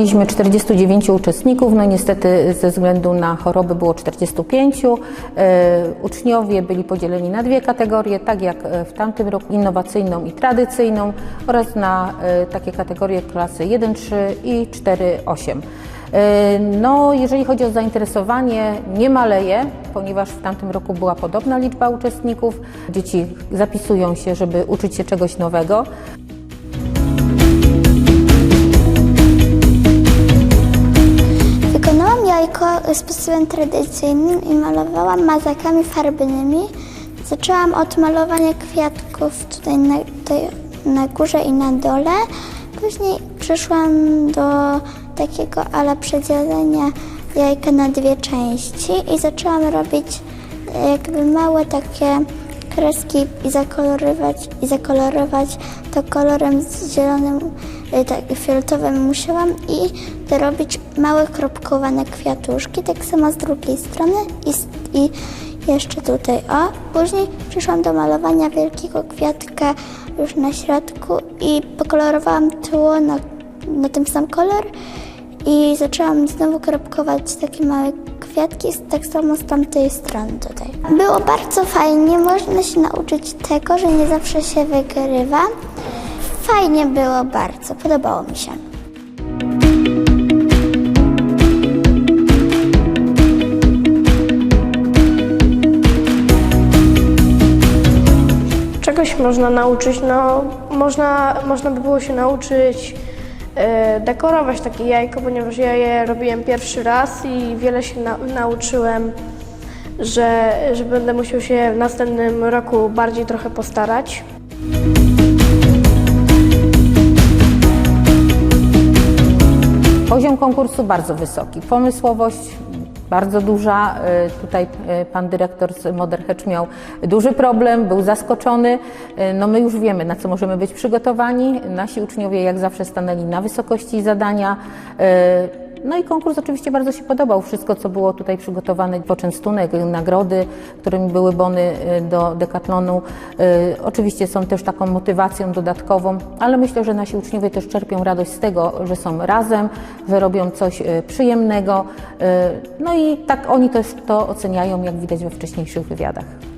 mieliśmy 49 uczestników, no niestety ze względu na choroby było 45. E, Uczniowie byli podzieleni na dwie kategorie, tak jak e, w tamtym roku innowacyjną i tradycyjną oraz na e, takie kategorie klasy 1-3 i 4-8. E, No, jeżeli chodzi o zainteresowanie, nie maleje, ponieważ w tamtym roku była podobna liczba uczestników. Dzieci zapisują się, żeby uczyć się czegoś nowego. Sposobem tradycyjnym i malowałam mazakami farbnymi. Zaczęłam od malowania kwiatków tutaj na, tutaj na górze i na dole. Później przeszłam do takiego ala przedzielenia jajka na dwie części i zaczęłam robić e, jakby małe takie kreski i zakolorować, i zakolorować to kolorem zielonym, e, tak, fioletowym musiałam i dorobić małe kropkowane kwiatuszki, tak samo z drugiej strony i, i jeszcze tutaj o. Później przyszłam do malowania wielkiego kwiatka już na środku i pokolorowałam tło na, na ten sam kolor i zaczęłam znowu kropkować takie małe kwiatki, tak samo z tamtej strony tutaj. Było bardzo fajnie, można się nauczyć tego, że nie zawsze się wygrywa. Fajnie było bardzo, podobało mi się. Czegoś można nauczyć, no można, można by było się nauczyć dekorować takie jajko, ponieważ ja je robiłem pierwszy raz i wiele się na, nauczyłem, że, że będę musiał się w następnym roku bardziej trochę postarać. Poziom konkursu bardzo wysoki, pomysłowość bardzo duża. Y, Tutaj y, pan dyrektor z Moderhecz miał duży problem, był zaskoczony. Y, No my już wiemy, na co możemy być przygotowani. Nasi uczniowie jak zawsze stanęli na wysokości zadania. No i konkurs oczywiście bardzo się podobał. Wszystko, co było tutaj przygotowane, poczęstunek, nagrody, którymi były bony y, do dekatlonu, y, oczywiście są też taką motywacją dodatkową, ale myślę, że nasi uczniowie też czerpią radość z tego, że są razem, że robią coś y, przyjemnego. No i tak oni też to oceniają, jak widać we wcześniejszych wywiadach.